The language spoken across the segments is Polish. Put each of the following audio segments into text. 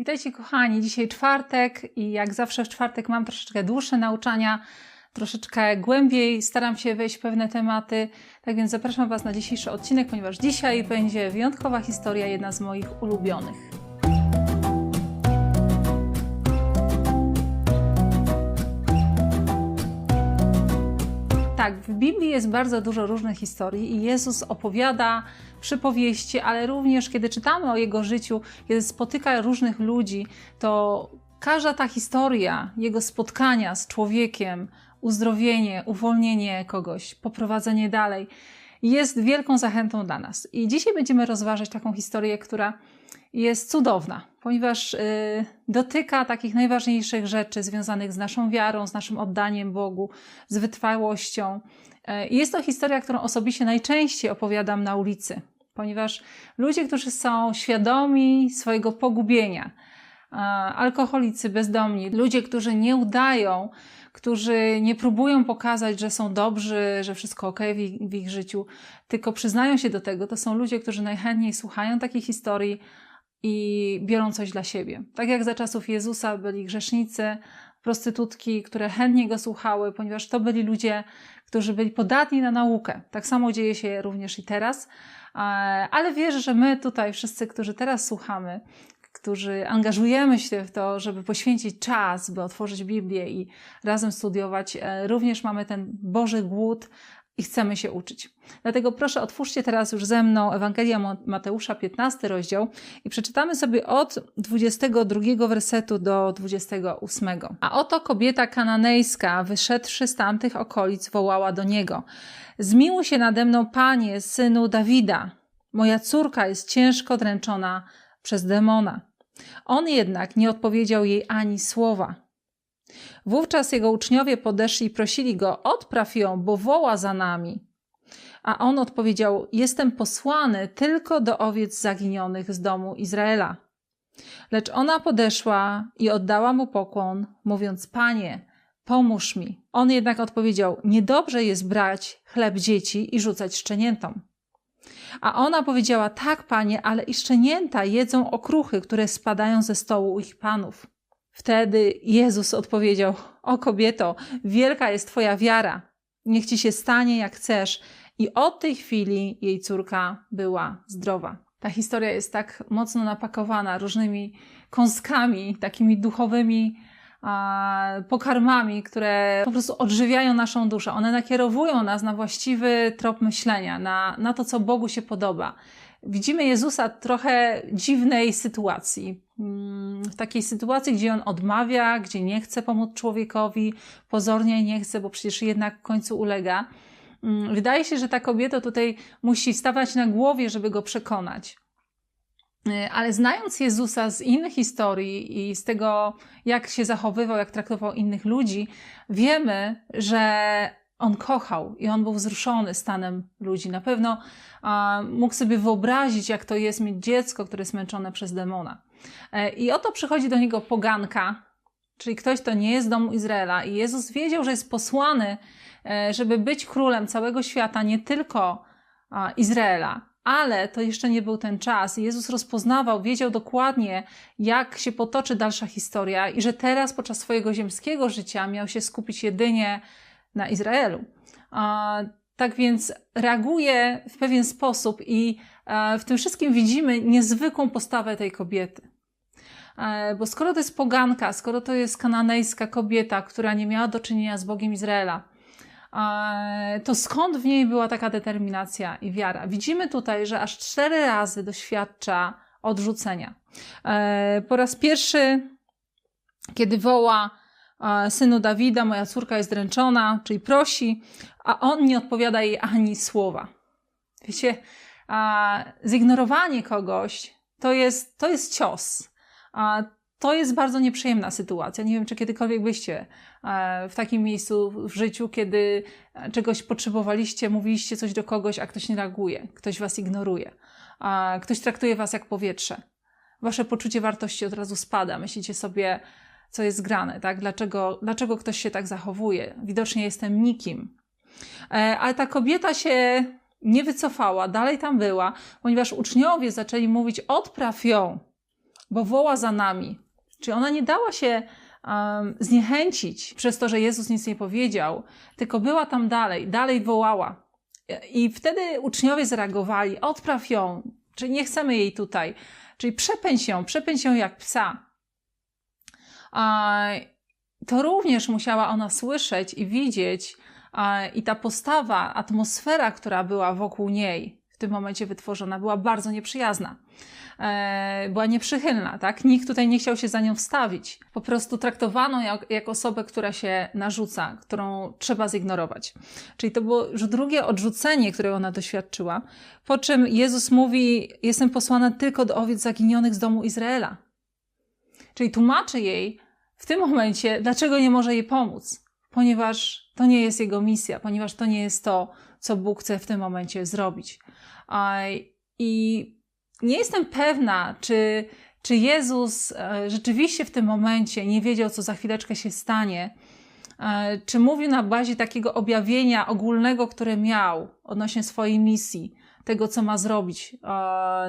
Witajcie kochani, dzisiaj czwartek i jak zawsze w czwartek mam troszeczkę dłuższe nauczania, troszeczkę głębiej staram się wejść w pewne tematy. Tak więc zapraszam Was na dzisiejszy odcinek, ponieważ dzisiaj będzie wyjątkowa historia, jedna z moich ulubionych. Tak, w Biblii jest bardzo dużo różnych historii i Jezus opowiada przypowieści, ale również kiedy czytamy o Jego życiu, kiedy spotyka różnych ludzi, to każda ta historia Jego spotkania z człowiekiem, uzdrowienie, uwolnienie kogoś, poprowadzenie dalej, jest wielką zachętą dla nas. I dzisiaj będziemy rozważać taką historię, która jest cudowna, ponieważ y, dotyka takich najważniejszych rzeczy związanych z naszą wiarą, z naszym oddaniem Bogu, z wytrwałością. Y, jest to historia, którą osobiście najczęściej opowiadam na ulicy, ponieważ ludzie, którzy są świadomi swojego pogubienia, alkoholicy, bezdomni, ludzie, którzy nie udają, którzy nie próbują pokazać, że są dobrzy, że wszystko ok w ich, życiu, tylko przyznają się do tego, to są ludzie, którzy najchętniej słuchają takich historii, i biorą coś dla siebie. Tak jak za czasów Jezusa byli grzesznicy, prostytutki, które chętnie go słuchały, ponieważ to byli ludzie, którzy byli podatni na naukę. Tak samo dzieje się również i teraz. Ale wierzę, że my tutaj, wszyscy, którzy teraz słuchamy, którzy angażujemy się w to, żeby poświęcić czas, by otworzyć Biblię i razem studiować, e, również mamy ten Boży głód, i chcemy się uczyć. Dlatego proszę otwórzcie teraz już ze mną Ewangelia Mateusza 15 rozdział i przeczytamy sobie od 22 wersetu do 28. A oto kobieta kananejska, wyszedłszy z tamtych okolic, wołała do niego: Zmiłuj się nade mną, panie, synu Dawida. Moja córka jest ciężko dręczona przez demona. On jednak nie odpowiedział jej ani słowa. Wówczas jego uczniowie podeszli i prosili go: Odpraw ją, bo woła za nami. A on odpowiedział: Jestem posłany tylko do owiec zaginionych z domu Izraela. Lecz ona podeszła i oddała mu pokłon, mówiąc: Panie, pomóż mi. On jednak odpowiedział: Niedobrze jest brać chleb dzieci i rzucać szczeniętom. A ona powiedziała: Tak, panie, ale i szczenięta jedzą okruchy, które spadają ze stołu ich panów. Wtedy Jezus odpowiedział: O kobieto, wielka jest Twoja wiara. Niech ci się stanie jak chcesz. I od tej chwili jej córka była zdrowa. Ta historia jest tak mocno napakowana różnymi kąskami, takimi duchowymi a, pokarmami, które po prostu odżywiają naszą duszę. One nakierowują nas na właściwy trop myślenia, na, na to, co Bogu się podoba. Widzimy Jezusa w trochę dziwnej sytuacji. Mm, w takiej sytuacji, gdzie on odmawia, gdzie nie chce pomóc człowiekowi, pozornie nie chce, bo przecież jednak w końcu ulega. Mm, wydaje się, że ta kobieta tutaj musi stawać na głowie, żeby go przekonać. Y, ale znając Jezusa z innych historii i z tego, jak się zachowywał, jak traktował innych ludzi, wiemy, że on kochał i on był wzruszony stanem ludzi. Na pewno a, mógł sobie wyobrazić, jak to jest mieć dziecko, które jest męczone przez demona. E, I oto przychodzi do niego poganka, czyli ktoś, kto nie jest z domu Izraela. I Jezus wiedział, że jest posłany, e, żeby być królem całego świata, nie tylko a, Izraela. Ale to jeszcze nie był ten czas. Jezus rozpoznawał, wiedział dokładnie, jak się potoczy dalsza historia, i że teraz, podczas swojego ziemskiego życia, miał się skupić jedynie na Izraelu. Tak więc reaguje w pewien sposób i e, w tym wszystkim widzimy niezwykłą postawę tej kobiety. E, bo skoro to jest poganka, skoro to jest kananejska kobieta, która nie miała do czynienia z Bogiem Izraela, e, to skąd w niej była taka determinacja i wiara? Widzimy tutaj, że aż cztery razy doświadcza odrzucenia. Po raz pierwszy, kiedy woła synu Dawida, moja córka jest dręczona, czyli prosi, a on nie odpowiada jej ani słowa. Wiecie, zignorowanie kogoś to jest, to jest cios. To jest bardzo nieprzyjemna sytuacja. Nie wiem, czy kiedykolwiek byście e, w takim miejscu w życiu, kiedy czegoś potrzebowaliście, mówiliście coś do kogoś, a ktoś nie reaguje, ktoś was ignoruje, ktoś traktuje was jak powietrze. Wasze poczucie wartości od razu spada. Myślicie sobie, co jest grane, tak? Dlaczego, dlaczego ktoś się tak zachowuje? Widocznie jestem nikim. E, ale ta kobieta się nie wycofała, dalej tam była, ponieważ uczniowie zaczęli mówić: odpraw ją, bo woła za nami. Czyli ona nie dała się um, zniechęcić przez to, że Jezus nic nie powiedział, tylko była tam dalej, dalej wołała. I wtedy uczniowie zareagowali: odpraw ją, czyli nie chcemy jej tutaj, czyli przepędź ją, przepędź ją jak psa. To również musiała ona słyszeć i widzieć, i ta postawa, atmosfera, która była wokół niej w tym momencie wytworzona, była bardzo nieprzyjazna. E, była nieprzychylna, tak? Nikt tutaj nie chciał się za nią wstawić. Po prostu traktowano jak, jak osobę, która się narzuca, którą trzeba zignorować. Czyli to było już drugie odrzucenie, które ona doświadczyła. Po czym Jezus mówi: Jestem posłana tylko do owiec zaginionych z domu Izraela. Czyli tłumaczy jej w tym momencie, dlaczego nie może jej pomóc. Ponieważ to nie jest jego misja, ponieważ to nie jest to, co Bóg chce w tym momencie zrobić. I nie jestem pewna, czy, czy Jezus e, rzeczywiście w tym momencie nie wiedział, co za chwileczkę się stanie, e, czy mówił na bazie takiego objawienia ogólnego, które miał odnośnie swojej misji, tego, co ma zrobić, e,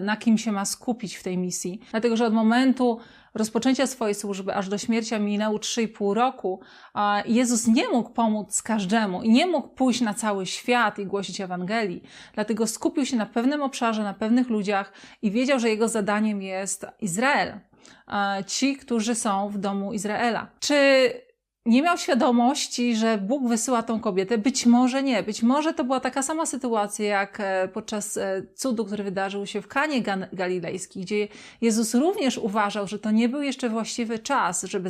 na kim się ma skupić w tej misji. Dlatego, że od momentu rozpoczęcia swojej służby aż do śmierci minęło 3,5 roku, Jezus nie mógł pomóc każdemu i nie mógł pójść na cały świat i głosić Ewangelii. Dlatego skupił się na pewnym obszarze, na pewnych ludziach i wiedział, że jego zadaniem jest Izrael. Ci, którzy są w domu Izraela. Czy nie miał świadomości, że Bóg wysyła tą kobietę. Być może nie. Być może to była taka sama sytuacja jak e, podczas e, cudu, który wydarzył się w Kanie Galilejskiej, gdzie Jezus również uważał, że to nie był jeszcze właściwy czas, żeby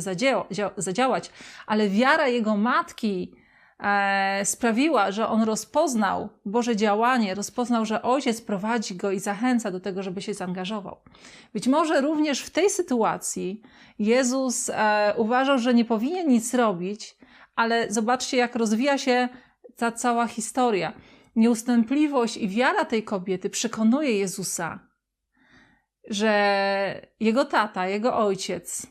zadziałać, ale wiara jego matki sprawiła, że on rozpoznał Boże działanie, rozpoznał, że ojciec prowadzi go i zachęca do tego, żeby się zaangażował. Być może również w tej sytuacji Jezus e, uważał, że nie powinien nic robić, ale zobaczcie, jak rozwija się ta cała historia. Nieustępliwość i wiara tej kobiety przekonuje Jezusa, że jego tata, jego ojciec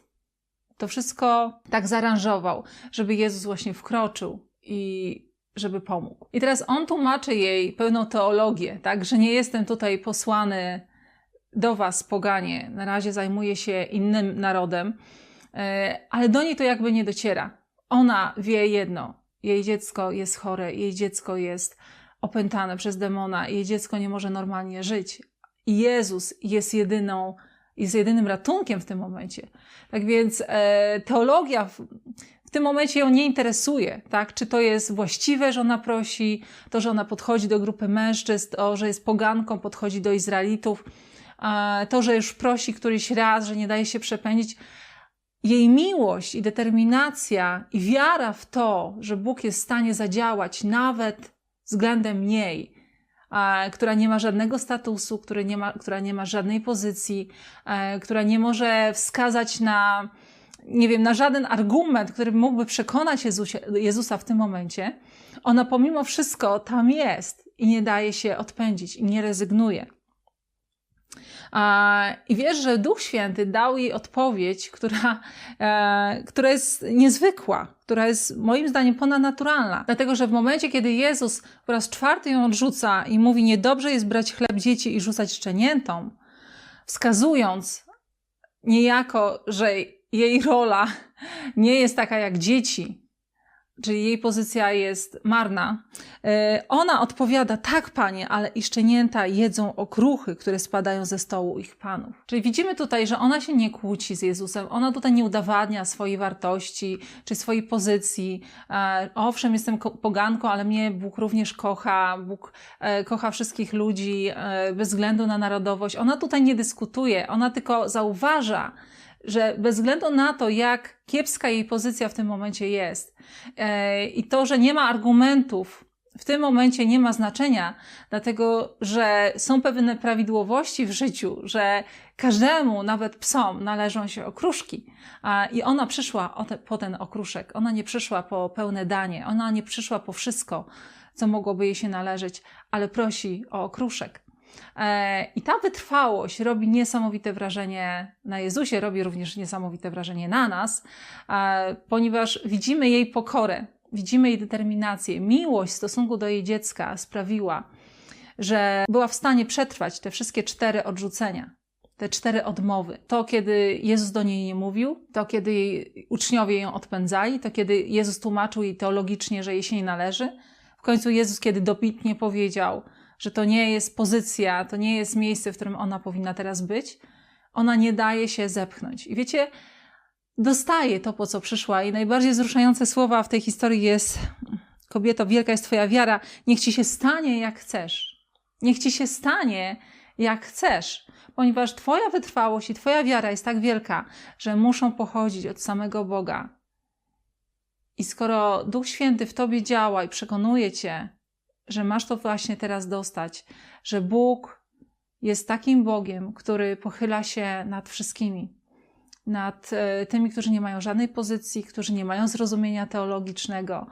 to wszystko tak zaaranżował, żeby Jezus właśnie wkroczył i żeby pomógł. I teraz on tłumaczy jej pełną teologię, tak, że nie jestem tutaj posłany do was, poganie, na razie zajmuję się innym narodem, e, ale do niej to jakby nie dociera. Ona wie jedno, jej dziecko jest chore, jej dziecko jest opętane przez demona, jej dziecko nie może normalnie żyć. Jezus jest jedyną, jest jedynym ratunkiem w tym momencie. Tak więc e, teologia w tym momencie ją nie interesuje, tak? Czy to jest właściwe, że ona prosi, to, że ona podchodzi do grupy mężczyzn, to, że jest poganką, podchodzi do Izraelitów, to, że już prosi któryś raz, że nie daje się przepędzić. Jej miłość i determinacja i wiara w to, że Bóg jest w stanie zadziałać nawet względem niej, która nie ma żadnego statusu, która nie ma, która nie ma żadnej pozycji, e, która nie może wskazać na nie wiem, na żaden argument, który mógłby przekonać Jezusie, Jezusa w tym momencie, ona pomimo wszystko tam jest i nie daje się odpędzić i nie rezygnuje. I wiesz, że Duch Święty dał jej odpowiedź, która, e, która jest niezwykła, która jest moim zdaniem ponadnaturalna. Dlatego, że w momencie, kiedy Jezus po raz czwarty ją odrzuca i mówi, niedobrze jest brać chleb dzieci i rzucać szczeniętom, wskazując niejako, że jej rola nie jest taka jak dzieci, czyli jej pozycja jest marna. E, ona odpowiada, tak panie, ale i szczenięta jedzą okruchy, które spadają ze stołu ich panów. Czyli widzimy tutaj, że ona się nie kłóci z Jezusem, ona tutaj nie udowadnia swojej wartości czy swojej pozycji. E, owszem, jestem poganką, ale mnie Bóg również kocha, Bóg e, kocha wszystkich ludzi bez względu na narodowość. Ona tutaj nie dyskutuje, ona tylko zauważa, że bez względu na to, jak kiepska jej pozycja w tym momencie jest e, i to, że nie ma argumentów, w tym momencie nie ma znaczenia, dlatego że są pewne prawidłowości w życiu, że każdemu, nawet psom, należą się okruszki. I ona przyszła po ten okruszek. Ona nie przyszła po pełne danie, ona nie przyszła po wszystko, co mogłoby jej się należeć, ale prosi o okruszek. E, I ta wytrwałość robi niesamowite wrażenie na Jezusie, robi również niesamowite wrażenie na nas, e, ponieważ widzimy jej pokorę, widzimy jej determinację. Miłość w stosunku do jej dziecka sprawiła, że była w stanie przetrwać te wszystkie cztery odrzucenia. te cztery odmowy. To, kiedy Jezus do niej nie mówił, to, kiedy jej uczniowie ją odpędzali, to, kiedy Jezus tłumaczył jej teologicznie, że jej się nie należy. W końcu Jezus, kiedy dobitnie powiedział, że to nie jest pozycja, to nie jest miejsce, w którym ona powinna teraz być, ona nie daje się zepchnąć. I wiecie, dostaje to, po co przyszła. I najbardziej wzruszające słowa w tej historii jest: Kobieto, wielka jest Twoja wiara, niech ci się stanie jak chcesz. Niech ci się stanie jak chcesz, ponieważ Twoja wytrwałość i Twoja wiara jest tak wielka, że muszą pochodzić od samego Boga. I skoro Duch Święty w Tobie działa i przekonuje Cię, że masz to właśnie teraz dostać, że Bóg jest takim Bogiem, który pochyla się nad wszystkimi, nad e, tymi, którzy nie mają żadnej pozycji, którzy nie mają zrozumienia teologicznego,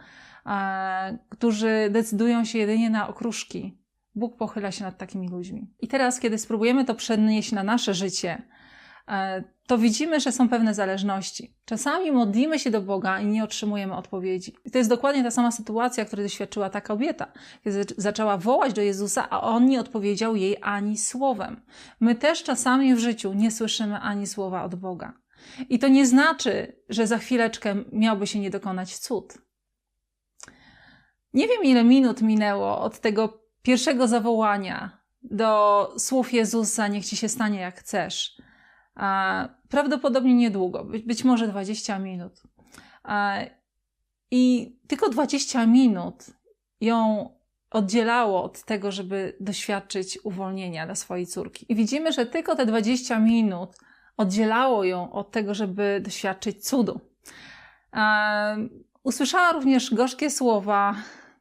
którzy decydują się jedynie na okruszki. Bóg pochyla się nad takimi ludźmi. I teraz, kiedy spróbujemy to przenieść na nasze życie, e, to widzimy, że są pewne zależności. Czasami modlimy się do Boga i nie otrzymujemy odpowiedzi. I to jest dokładnie ta sama sytuacja, której doświadczyła ta kobieta, kiedy zaczęła wołać do Jezusa, a on nie odpowiedział jej ani słowem. My też czasami w życiu nie słyszymy ani słowa od Boga. I to nie znaczy, że za chwileczkę miałby się nie dokonać cud. Nie wiem, ile minut minęło od tego pierwszego zawołania do słów Jezusa: Niech ci się stanie jak chcesz. Prawdopodobnie niedługo, być może 20 minut. I tylko 20 minut ją oddzielało od tego, żeby doświadczyć uwolnienia dla swojej córki. I widzimy, że tylko te 20 minut oddzielało ją od tego, żeby doświadczyć cudu. Usłyszała również gorzkie słowa,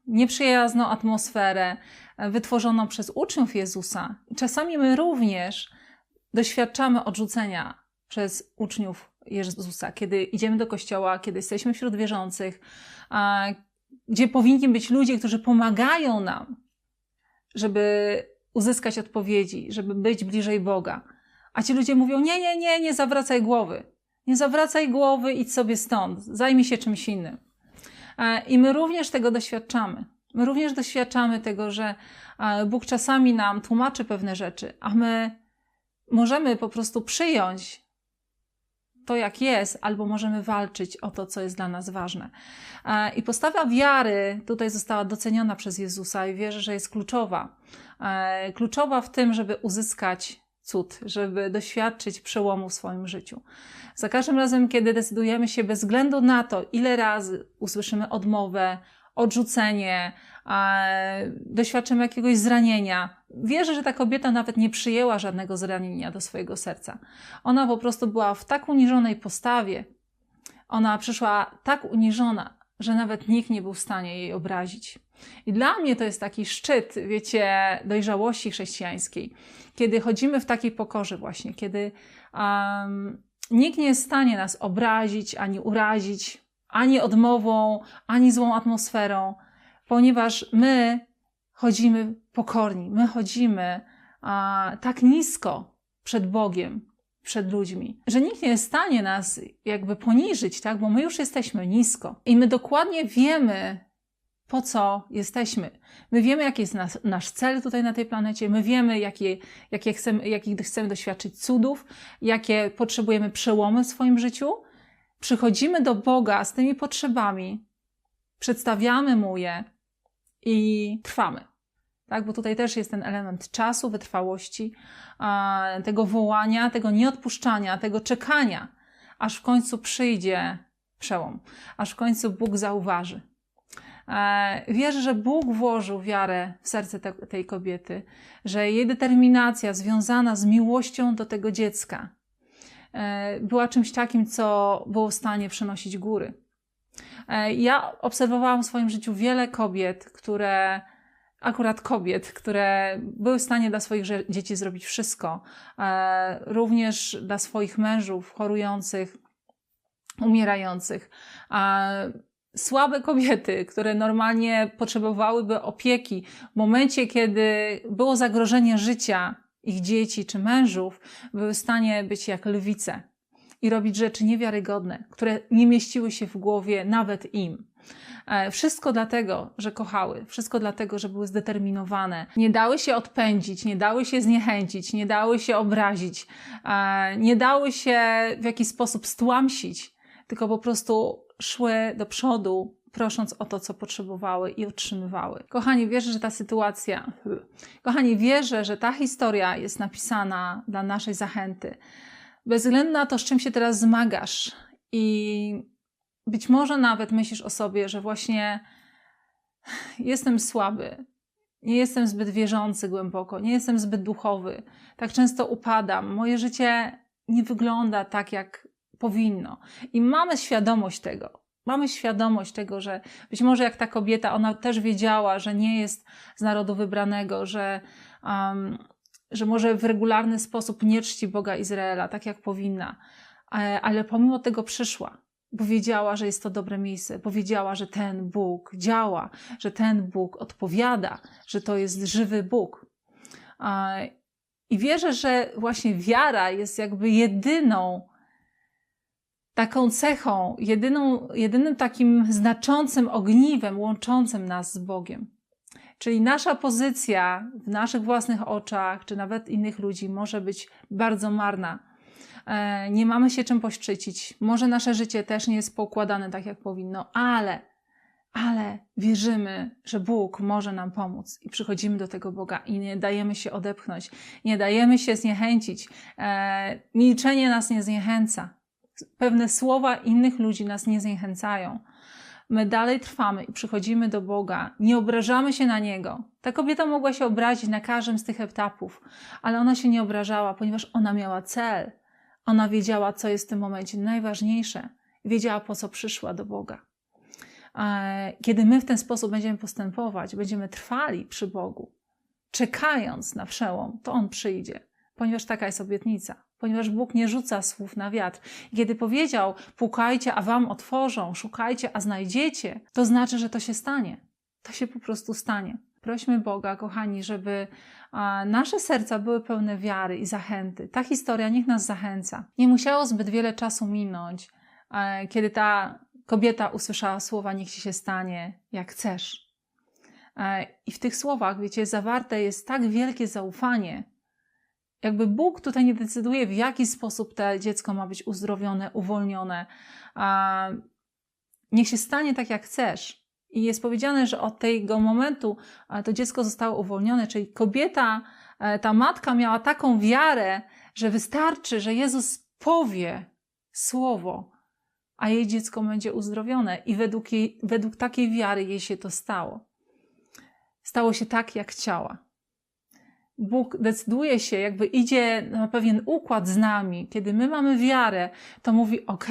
nieprzyjazną atmosferę wytworzoną przez uczniów Jezusa. Czasami my również doświadczamy odrzucenia przez uczniów Jezusa, kiedy idziemy do kościoła, kiedy jesteśmy wśród wierzących, gdzie powinni być ludzie, którzy pomagają nam, żeby uzyskać odpowiedzi, żeby być bliżej Boga. A ci ludzie mówią: Nie, nie, nie, nie zawracaj głowy. Nie zawracaj głowy, idź sobie stąd, zajmij się czymś innym. I my również tego doświadczamy. My również doświadczamy tego, że Bóg czasami nam tłumaczy pewne rzeczy, a my możemy po prostu przyjąć to, jak jest, albo możemy walczyć o to, co jest dla nas ważne. I postawa wiary tutaj została doceniona przez Jezusa i wierzę, że jest kluczowa. Kluczowa w tym, żeby uzyskać cud, żeby doświadczyć przełomu w swoim życiu. Za każdym razem, kiedy decydujemy się, bez względu na to, ile razy usłyszymy odmowę, odrzucenie, doświadczymy jakiegoś zranienia. Wierzę, że ta kobieta nawet nie przyjęła żadnego zranienia do swojego serca. Ona po prostu była w tak uniżonej postawie, ona przyszła tak uniżona, że nawet nikt nie był w stanie jej obrazić. I dla mnie to jest taki szczyt, wiecie, dojrzałości chrześcijańskiej, kiedy chodzimy w takiej pokorze, właśnie, kiedy um, nikt nie jest w stanie nas obrazić ani urazić, ani odmową, ani złą atmosferą, ponieważ my chodzimy pokorni, my chodzimy a, tak nisko przed Bogiem, przed ludźmi, że nikt nie jest w stanie nas jakby poniżyć, tak? bo my już jesteśmy nisko i my dokładnie wiemy, po co jesteśmy. My wiemy, jaki jest nas, nasz cel tutaj na tej planecie, my wiemy, jakie, jakie chcemy, jakich chcemy doświadczyć cudów, jakie potrzebujemy przełomy w swoim życiu. Przychodzimy do Boga z tymi potrzebami, przedstawiamy Mu je i trwamy. Tak, bo tutaj też jest ten element czasu, wytrwałości, tego wołania, tego nieodpuszczania, tego czekania, aż w końcu przyjdzie przełom, aż w końcu Bóg zauważy. E, wierzę, że Bóg włożył wiarę w serce te, tej kobiety, że jej determinacja związana z miłością do tego dziecka e, była czymś takim, co było w stanie przenosić góry. E, ja obserwowałam w swoim życiu wiele kobiet, które, akurat kobiet, które były w stanie dla swoich dzieci zrobić wszystko, również dla swoich mężów chorujących, umierających. Słabe kobiety, które normalnie potrzebowałyby opieki, w momencie, kiedy było zagrożenie życia ich dzieci czy mężów, były w stanie być jak lwice i robić rzeczy niewiarygodne, które nie mieściły się w głowie nawet im. E, Wszystko dlatego, że kochały, wszystko dlatego, że były zdeterminowane. Nie dały się odpędzić, nie dały się zniechęcić, nie dały się obrazić, e, nie dały się w jakiś sposób stłamsić, tylko po prostu szły do przodu, prosząc o to, co potrzebowały i otrzymywały. Kochani, wierzę, że ta sytuacja, kochani, wierzę, że ta historia jest napisana dla naszej zachęty. Bez względu na to, z czym się teraz zmagasz i być może nawet myślisz o sobie, że właśnie jestem słaby, nie jestem zbyt wierzący głęboko, nie jestem zbyt duchowy, tak często upadam, moje życie nie wygląda tak, jak powinno. I mamy świadomość tego. Mamy świadomość tego, że być może jak ta kobieta, ona też wiedziała, że nie jest z narodu wybranego, że, um, że może w regularny sposób nie czci Boga Izraela, tak jak powinna, ale, ale pomimo tego przyszła bo wiedziała, że jest to dobre miejsce, bo wiedziała, że ten Bóg działa, że ten Bóg odpowiada, że to jest żywy Bóg. I wierzę, że właśnie wiara jest jakby jedyną taką cechą, jedyną, jedynym takim znaczącym ogniwem łączącym nas z Bogiem. Czyli nasza pozycja w naszych własnych oczach, czy nawet innych ludzi, może być bardzo marna E, nie mamy się czym poszczycić. Może nasze życie też nie jest poukładane tak, jak powinno, ale, ale wierzymy, że Bóg może nam pomóc i przychodzimy do tego Boga i nie dajemy się odepchnąć, nie dajemy się zniechęcić. E, milczenie nas nie zniechęca. Pewne słowa innych ludzi nas nie zniechęcają. My dalej trwamy i przychodzimy do Boga, nie obrażamy się na Niego. Ta kobieta mogła się obrazić na każdym z tych etapów, ale ona się nie obrażała, ponieważ ona miała cel. Ona wiedziała, co jest w tym momencie najważniejsze, wiedziała, po co przyszła do Boga. Kiedy my w ten sposób będziemy postępować, będziemy trwali przy Bogu, czekając na przełom, to On przyjdzie, ponieważ taka jest obietnica, ponieważ Bóg nie rzuca słów na wiatr. Kiedy powiedział: Pukajcie, a wam otworzą, szukajcie, a znajdziecie, to znaczy, że to się stanie. To się po prostu stanie. Prośmy Boga, kochani, żeby nasze serca były pełne wiary i zachęty. Ta historia niech nas zachęca. Nie musiało zbyt wiele czasu minąć, kiedy ta kobieta usłyszała słowa: Niech ci się stanie, jak chcesz. I w tych słowach, wiecie, zawarte jest tak wielkie zaufanie. Jakby Bóg tutaj nie decyduje, w jaki sposób to dziecko ma być uzdrowione, uwolnione. Niech się stanie tak, jak chcesz. I jest powiedziane, że od tego momentu to dziecko zostało uwolnione, czyli kobieta, e, ta matka miała taką wiarę, że wystarczy, że Jezus powie słowo, a jej dziecko będzie uzdrowione. I według, jej, według takiej wiary jej się to stało. Stało się tak, jak chciała. Bóg decyduje się, jakby idzie na pewien układ z nami. Kiedy my mamy wiarę, to mówi: OK,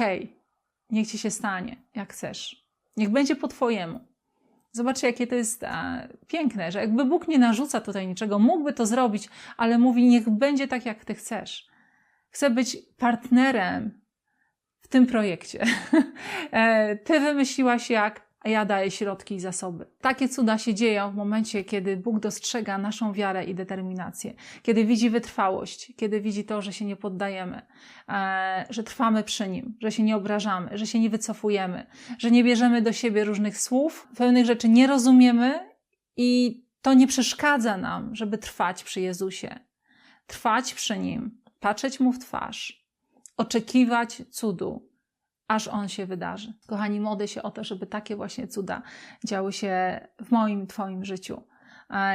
niech ci się stanie, jak chcesz. Niech będzie po Twojemu. Zobaczcie, jakie to jest e, piękne, że jakby Bóg nie narzuca tutaj niczego, mógłby to zrobić, ale mówi: Niech będzie tak, jak Ty chcesz. Chcę być partnerem w tym projekcie. e, ty wymyśliłaś jak, a ja daję środki i zasoby. Takie cuda się dzieją w momencie, kiedy Bóg dostrzega naszą wiarę i determinację, kiedy widzi wytrwałość, kiedy widzi to, że się nie poddajemy, e, że trwamy przy Nim, że się nie obrażamy, że się nie wycofujemy, że nie bierzemy do siebie różnych słów, pewnych rzeczy nie rozumiemy i to nie przeszkadza nam, żeby trwać przy Jezusie, trwać przy Nim, patrzeć Mu w twarz, oczekiwać cudu, aż on się wydarzy. Kochani, modlę się o to, żeby takie właśnie cuda działy się w moim, Twoim życiu.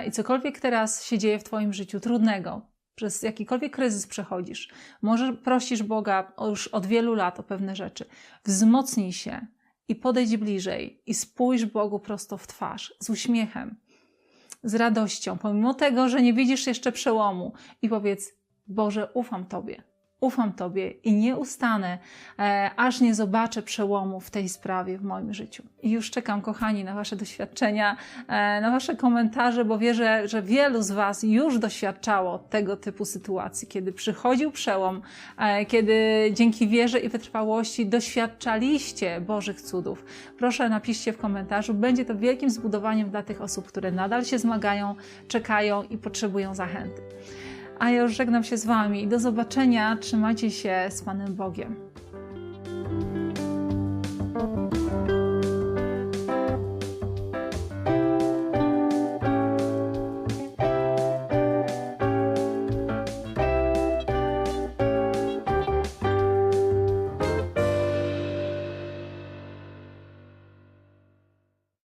I cokolwiek teraz się dzieje w Twoim życiu trudnego, przez jakikolwiek kryzys przechodzisz, może prosisz Boga już od wielu lat o pewne rzeczy, wzmocnij się i podejdź bliżej i spójrz Bogu prosto w twarz, z uśmiechem, z radością, pomimo tego, że nie widzisz jeszcze przełomu i powiedz: Boże, ufam Tobie ufam Tobie i nie ustanę, e, aż nie zobaczę przełomu w tej sprawie w moim życiu. I już czekam, kochani, na Wasze doświadczenia, e, na Wasze komentarze, bo wierzę, że wielu z Was już doświadczało tego typu sytuacji, kiedy przychodził przełom, e, kiedy dzięki wierze i wytrwałości doświadczaliście Bożych cudów. Proszę, napiszcie w komentarzu. Będzie to wielkim zbudowaniem dla tych osób, które nadal się zmagają, czekają i potrzebują zachęty. A ja już żegnam się z Wami do zobaczenia. Trzymajcie się z Panem Bogiem.